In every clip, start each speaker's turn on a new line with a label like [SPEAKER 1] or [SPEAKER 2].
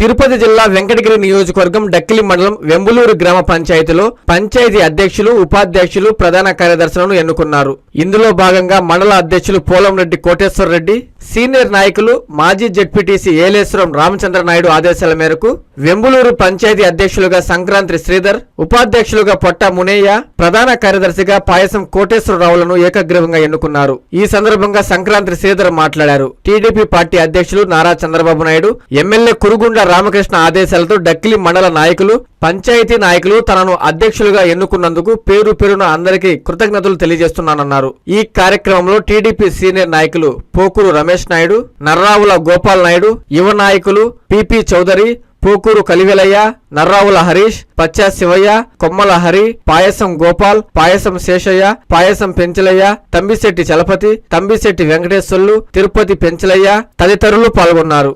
[SPEAKER 1] తిరుపతి జిల్లా వెంకటగిరి నియోజకవర్గం డక్కిలి మండలం వెంబులూరు గ్రామ పంచాయతీలో పంచాయతీ అధ్యక్షులు ఉపాధ్యక్షులు ప్రధాన కార్యదర్శులను ఎన్నుకున్నారు. ఇందులో భాగంగా మండల అధ్యక్షులు పోలంరెడ్డి కోటేశ్వర రెడ్డి సీనియర్ నాయకులు మాజీ జడ్పీటీసీ ఏలేశ్వరం రామచంద్ర నాయుడు ఆదేశాల మేరకు వెంబులూరు పంచాయతీ అధ్యక్షులుగా సంక్రాంతి శ్రీధర్ ఉపాధ్యక్షులుగా పొట్ట మునేయ ప్రధాన కార్యదర్శిగా పాయసం కోటేశ్వరరావులను ఏకగ్రీవంగా ఎన్నుకున్నారు. ఈ సందర్భంగా సంక్రాంతి శ్రీధర్ మాట్లాడారు. టీడీపీ పార్టీ అధ్యక్షులు నారా చంద్రబాబు నాయుడు ఎమ్మెల్యే కురుగుండ రామకృష్ణ ఆదేశాలతో డక్కిలి మండల నాయకులు పంచాయతీ నాయకులు తనను అధ్యక్షులుగా ఎన్నుకున్నందుకు పేరు పేరున అందరికీ కృతజ్ఞతలు తెలియజేస్తున్నానన్నారు. ఈ కార్యక్రమంలో టీడీపీ సీనియర్ నాయకులు పోకూరు రమేష్ నాయుడు నర్రావుల గోపాల్ నాయుడు యువ నాయకులు పిపి చౌదరి పోకూరు కలివెలయ్య నర్రావుల హరీష్ పచ్చా శివయ్య కొమ్మల హరి పాయసం గోపాల్ పాయసం శేషయ్య పాయసం పెంచలయ్య తంబిశెట్టి చలపతి తంబిశెట్టి వెంకటేశ్వర్లు తిరుపతి పెంచలయ్య తదితరులు పాల్గొన్నారు.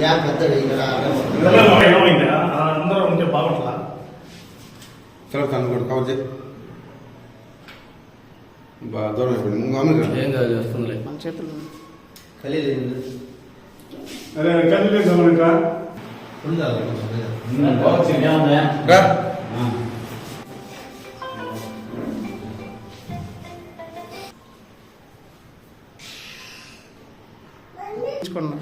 [SPEAKER 2] యా
[SPEAKER 3] పిల్లలు ఏమైందా అందరూ ఉంటే బాగుంటుందా
[SPEAKER 4] చలో తను కూడా కవర్ చేయి. బాగా దూరం అయిపోయింది. ముందు మామూలుగా
[SPEAKER 5] ఏం కాదు వస్తుందిలే.
[SPEAKER 2] మన చేతుల్లో ఖలీలు
[SPEAKER 3] అదే కదిలే గమనించా
[SPEAKER 4] రా.
[SPEAKER 2] తీసుకున్నా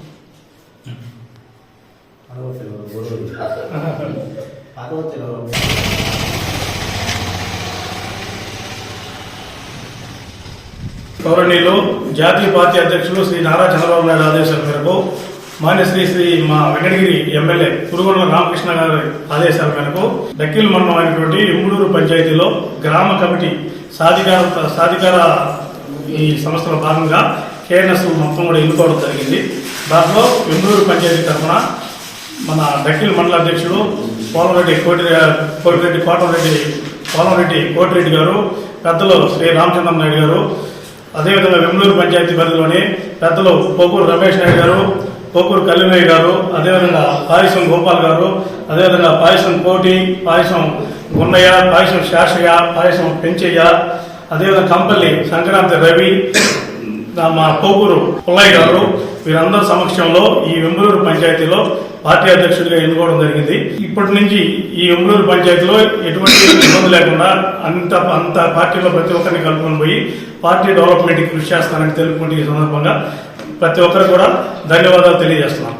[SPEAKER 3] గౌరవనీయులు జాతీయ పార్టీ అధ్యక్షులు శ్రీ నారా చంద్రబాబు నాయుడు ఆదేశాల మేరకు మాన్య శ్రీ శ్రీ మా వెంకటగిరి ఎమ్మెల్యే కురుగొండ రామకృష్ణ గారి ఆదేశాల మేరకు దక్కిల్ మండలం అయినటువంటి ఎమ్ముడూరు పంచాయతీలో గ్రామ కమిటీ సాధికార సాధికార ఈ సంస్థలో భాగంగా కేఎన్ఎస్ మొత్తం కూడా ఎన్నుకోవడం జరిగింది. దాంట్లో ఎమ్ముడూరు పంచాయతీ తరఫున మన దక్కిల్ మండల అధ్యక్షుడు పోలంరెడ్డి కోటి కోటిరెడ్డి కోటరెడ్డి పోలంరెడ్డి కోటిరెడ్డి గారు పెద్దలు శ్రీ రామచంద్రం నాయుడు గారు అదేవిధంగా వెమ్లూరు పంచాయతీ పరిధిలోని పెద్దలు పోకూరు రమేష్ నాయుడు గారు పోకూరు కల్లిమయ్య గారు అదేవిధంగా పాయసం గోపాల్ గారు అదేవిధంగా పాయసం కోటి పాయసం గున్నయ్య పాయసం శాషయ్య పాయసం పెంచయ్య అదేవిధంగా కంపల్లి సంక్రాంతి రవి మా పోకూరు పుల్లయ్య గారు వీరందరి సమక్షంలో ఈ వెంబలూరు పంచాయతీలో పార్టీ అధ్యక్షుడిగా ఎన్నుకోవడం జరిగింది. ఇప్పటి నుంచి ఈ వెంబలూరు పంచాయతీలో ఎటువంటి ఇబ్బంది లేకుండా అంత అంత పార్టీలో ప్రతి ఒక్కరిని కలుపుకొని పోయి పార్టీ డెవలప్మెంట్ కృషి చేస్తానని తెలుపుకుంటే ఈ సందర్భంగా ప్రతి ఒక్కరు కూడా ధన్యవాదాలు తెలియజేస్తున్నాను.